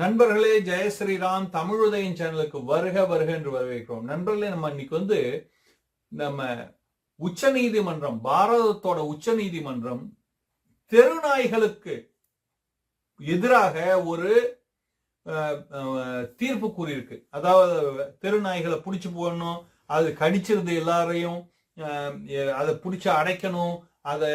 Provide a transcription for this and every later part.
நண்பர்களே ஜெய ஸ்ரீராம் தமிழுதயம் சேனலுக்கு வருக வருக என்று வரவேற்கிறோம். நண்பர்களே நம்ம இன்னைக்கு வந்து நம்ம உச்ச நீதிமன்றம் பாரதத்தோட உச்ச நீதிமன்றம் தெருநாய்களுக்கு எதிராக ஒரு தீர்ப்பு கூறியிருக்கு. அதாவது தெருநாய்களை பிடிச்சு போடணும் அது கடிச்சிருது எல்லாரையும் அதை பிடிச்சி அடைக்கணும் அதை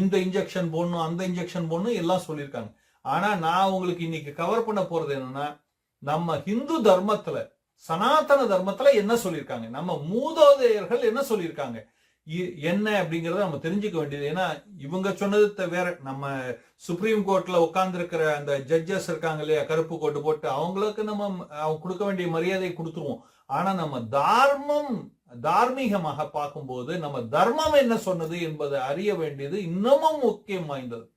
இந்த இன்ஜெக்ஷன் போடணும் அந்த இன்ஜெக்ஷன் போடணும் எல்லாம் சொல்லியிருக்காங்க. ஆனா நான் உங்களுக்கு இன்னைக்கு கவர் பண்ண போறது என்னன்னா நம்ம ஹிந்து தர்மத்துல சனாதன தர்மத்துல என்ன சொல்லியிருக்காங்க? நம்ம மூதோதையர்கள் என்ன சொல்லியிருக்காங்க? இ- என்ன அப்படிங்கறத நம்ம தெரிஞ்சுக்க வேண்டியது. ஏன்னா இவங்க சொன்னது வேற. நம்ம சுப்ரீம் கோர்ட்ல உட்கார்ந்துருக்கிற அந்த ஜட்ஜஸ் இருக்காங்க இல்லையா கருப்பு கோட்டு போட்டு அவங்களுக்கு நம்ம அவங்க கொடுக்க வேண்டிய மரியாதையை கொடுத்துருவோம். ஆனா நம்ம தார்மம் தார்மீகமாக பார்க்கும்போது நம்ம தர்மம் என்ன சொன்னது என்பதை அறிய வேண்டியது இன்னமும் முக்கியம் வாய்ந்தது.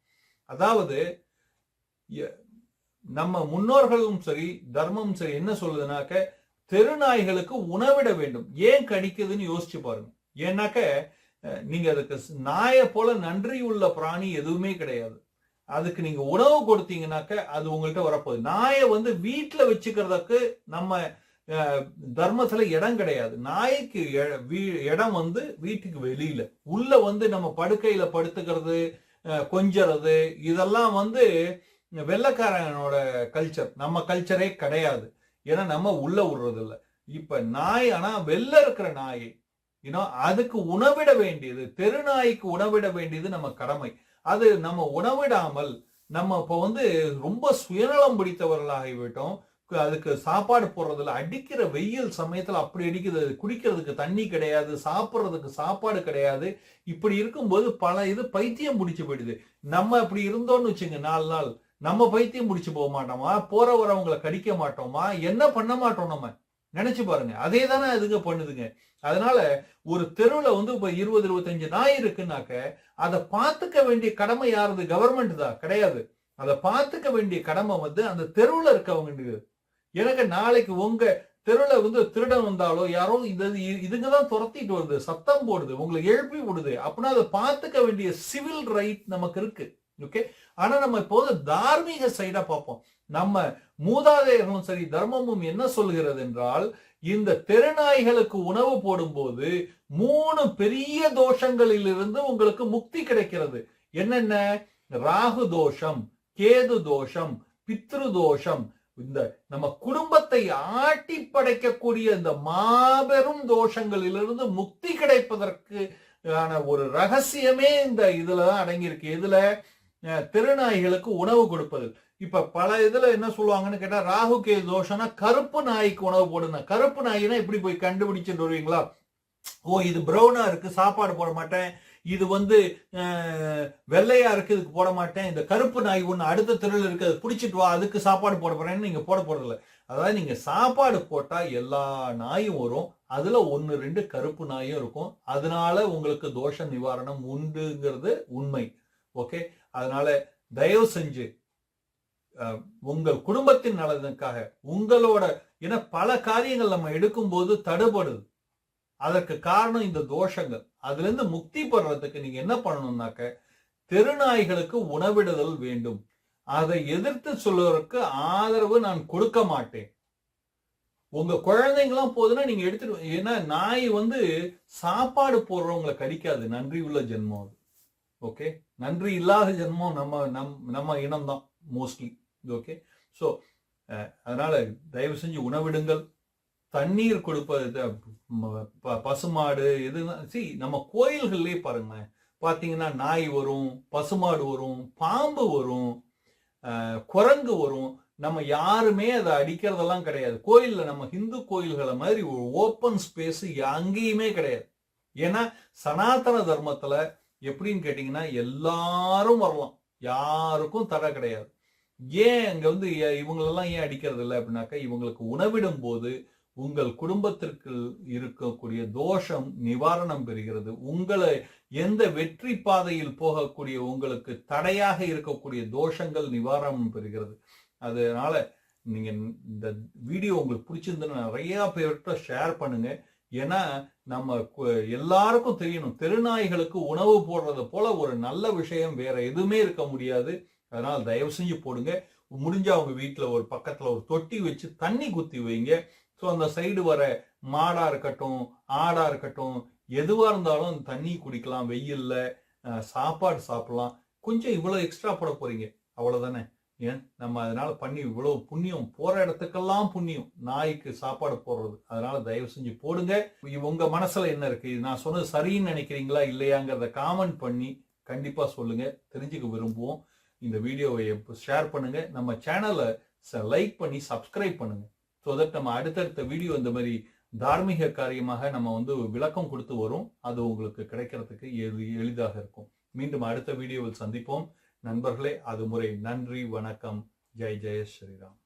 அதாவது நம்ம முன்னோர்களும் சரி தர்மமும் சரி என்ன சொல்லுதுனாக்க தெருநாய்களுக்கு உணவிட வேண்டும். ஏன் கடிக்குதுன்னு யோசிச்சு பாருங்க. ஏன்னாக்க நீங்க அதுக்கு நாயை போல நன்றி உள்ள பிராணி எதுவுமே கிடையாது. அதுக்கு நீங்க உணவு கொடுத்தீங்கன்னாக்க அது உங்கள்கிட்ட வரப்போகுது. நாயை வந்து வீட்டுல வச்சுக்கிறதுக்கு நம்ம தர்மத்துல இடம் கிடையாது. நாய்க்கு எ- வீ- இடம் வந்து வீட்டுக்கு வெளியில. உள்ள வந்து நம்ம படுக்கையில படுத்துக்கிறது கொஞ்சறது இதெல்லாம் வந்து வெள்ளக்காரனோட கல்ச்சர் நம்ம கல்ச்சரே கிடையாது. ஏன்னா நம்ம உள்ள விடுறது இல்லை இப்ப நாய் ஆனா வெளில இருக்கிற நாயை ஏன்னா அதுக்கு உணவிட வேண்டியது தெரு நாய்க்கு உணவிட வேண்டியது நம்ம கடமை. அது நம்ம உணவிடாமல் நம்ம இப்ப வந்து ரொம்ப சுயநலம் பிடித்தவர்களாகிவிட்டோம் அதுக்கு சாப்பாடு போடுறதுல அடிக்கிற வெயில் சமயத்துல அப்படி அடிக்குது. குடிக்கிறதுக்கு தண்ணி கிடையாது. சாப்பிட்றதுக்கு சாப்பாடு கிடையாது. இப்படி இருக்கும்போது பல இது பைத்தியம் பிடிச்சு போயிடுது. நம்ம அப்படி இருந்தோம்னு வச்சுங்க நாலு நாள். நம்ம பைத்தியம் முடிச்சு போக மாட்டோமா? போற வரவங்களை கடிக்க மாட்டோமா? என்ன பண்ண மாட்டோம் நம்ம? நினைச்சு பாருங்க. அதே தானே அதுங்க பண்ணுதுங்க. அதனால ஒரு தெருவில் வந்து இப்போ இருபது இருபத்தஞ்சு நாய் இருக்குன்னாக்க அதை பார்த்துக்க வேண்டிய கடமை யாருது? கவர்மெண்ட் தான். கிடையாது. அதை பார்த்துக்க வேண்டிய கடமை வந்து அந்த தெருவில் இருக்கவங்க எனக்கு நாளைக்கு உங்க தெருவில் வந்து திருடன் வந்தாலோ யாரோ இது இதுங்க தான் துரத்திட்டு வருது. சத்தம் போடுது. உங்களை எழுப்பி விடுது. அப்படின்னா அதை பார்த்துக்க வேண்டிய சிவில் ரைட் நமக்கு இருக்கு. ஓகே ஆனா நம்ம இப்போது தார்மீக சைடா பார்ப்போம். நம்ம மூதாதையர்களும் சரி தர்மமும் என்ன சொல்கிறது என்றால் இந்த தெருநாய்களுக்கு உணவு போடும்போது மூணு பெரிய தோஷங்களில் இருந்து உங்களுக்கு முக்தி கிடைக்கிறது. என்னென்ன? ராகு தோஷம் கேது தோஷம் பித்ரு தோஷம். இந்த நம்ம குடும்பத்தை ஆட்டி படைக்கக்கூடிய இந்த மாபெரும் தோஷங்களிலிருந்து முக்தி கிடைப்பதற்கு ஒரு ரகசியமே இந்த இதுலதான் அடங்கியிருக்கு. இதுல திருநாய்களுக்கு உணவு கொடுப்பது. இப்ப பல இதுல என்ன சொல்லுவாங்கன்னு கேட்டா ராகு கே தோஷம்னா கருப்பு நாய்க்கு உணவு போடுங்க. கருப்பு நாயினா எப்படி போய் கண்டுபிடிச்சுட்டு வருவீங்களா? ஓ இது ப்ரௌனா இருக்கு சாப்பாடு போட மாட்டேன். இது வந்து வெள்ளையா இருக்கு இதுக்கு போட மாட்டேன். இந்த கருப்பு நாய் ஒன்று அடுத்த தெருவில் இருக்கு அது பிடிச்சிட்டு வா அதுக்கு சாப்பாடு போட போறேன்னு நீங்க போட போறதில்ல. அதாவது நீங்க சாப்பாடு போட்டா எல்லா நாயும் வரும். அதுல ஒன்று ரெண்டு கருப்பு நாயும் இருக்கும். அதனால உங்களுக்கு தோஷ நிவாரணம் உண்டுங்கிறது உண்மை. ஓகே? அதனால தயவு செஞ்சு உங்கள் குடும்பத்தின் நலனுக்காக உங்களோட ஏன்னா பல காரியங்கள் நம்ம எடுக்கும்போது தடுபடுது. அதற்கு காரணம் இந்த தோஷங்கள். அதுல இருந்து முக்தி பெறறதுக்கு நீங்க என்ன பண்ணணும்னாக்க தெருநாய்களுக்கு உணவிடுதல் வேண்டும். அதை எதிர்த்து சொல்வதற்கு ஆதரவு நான் கொடுக்க மாட்டேன். உங்க குழந்தைங்களாம் போதுன்னா நீங்க எடுத்துட்டு ஏன்னா நாய் வந்து சாப்பாடு போடுறவங்களை கடிக்காது. நன்றி உள்ள ஜென்மம் அது. ஓகே நன்றி இல்லாத ஜென்மம் நம்ம நம் நம்ம இனம்தான் மோஸ்ட்லி ஓகே ஸோ அதனால தயவு செஞ்சு உணவிடுங்கள். தண்ணீர் கொடுப்பது ப- பசுமாடு எது சி நம்ம கோயில்கள்லேயே பாருங்களேன். பார்த்தீங்கன்னா நாய் வரும் பசுமாடு வரும் பாம்பு வரும் குரங்கு வரும். நம்ம யாருமே அதை அடிக்கிறதெல்லாம் கிடையாது. கோயிலில் நம்ம ஹிந்து கோயில்களை மாதிரி ஒரு ஓப்பன் ஸ்பேஸ் அங்கேயுமே கிடையாது. ஏன்னா சனாதன தர்மத்தில் எப்படின்னு கேட்டிங்கன்னா எல்லாரும் வரலாம். யாருக்கும் தடை கிடையாது. ஏன் அங்கே வந்து இவங்களெல்லாம் ஏன் அடிக்கிறது இல்லை அப்படின்னாக்கா இவங்களுக்கு உணவிடும் போது உங்கள் குடும்பத்திற்கு இருக்கக்கூடிய தோஷம் நிவாரணம் பெறுகிறது. உங்களை எந்த வெற்றி பாதையில் போகக்கூடிய உங்களுக்கு தடையாக இருக்கக்கூடிய தோஷங்கள் நிவாரணம் பெறுகிறது. அதனால நீங்கள் இந்த வீடியோ உங்களுக்கு பிடிச்சிருந்ததுன்னா நிறையா பேர்கிட்ட ஷேர் பண்ணுங்கள் ஏன்னா நம்ம எல்லாருக்கும் தெரியணும். தெருநாய்களுக்கு உணவு போடுறது போல ஒரு நல்ல விஷயம் வேற எதுவுமே இருக்க முடியாது. அதனால தயவு செஞ்சு போடுங்க. முடிஞ்ச அவங்க வீட்டில் ஒரு பக்கத்தில் ஒரு தொட்டி வச்சு தண்ணி குத்தி வைங்க. ஸோ அந்த சைடு வர மாடா இருக்கட்டும் ஆடா இருக்கட்டும் எதுவா இருந்தாலும் அந்த தண்ணி குடிக்கலாம். வெயில்ல சாப்பாடு சாப்பிடலாம். கொஞ்சம் இவ்வளவு எக்ஸ்ட்ரா போட போறீங்க. அவ்வளவுதானே? ஏன்? நம்ம அதனால பண்ணி இவ்வளவு புண்ணியம் போற இடத்துக்கெல்லாம் புண்ணியம். நாய்க்கு சாப்பாடு போடுறது. அதனால தயவு செஞ்சு போடுங்க. உங்க மனசுல என்ன இருக்குது நான் சொன்னது சரின்னு நினைக்கிறீங்களா? இல்லையாங்கிறத காமெண்ட் பண்ணி கண்டிப்பா சொல்லுங்க. தெரிஞ்சுக்க விரும்புவோம். இந்த வீடியோவை ஷேர் பண்ணுங்க. நம்ம சேனலை லைக் பண்ணி சப்ஸ்கிரைப் பண்ணுங்க. ஸோ தட் நம்ம அடுத்தடுத்த வீடியோ இந்த மாதிரி தார்மீக காரியமாக நம்ம வந்து விளக்கம் கொடுத்து வரும். அது உங்களுக்கு கிடைக்கிறதுக்கு எளி எளிதாக இருக்கும். மீண்டும் அடுத்த வீடியோவில் சந்திப்போம். நண்பர்களே அது முறை நன்றி வணக்கம். ஜெய் ஜெய ஸ்ரீராம்.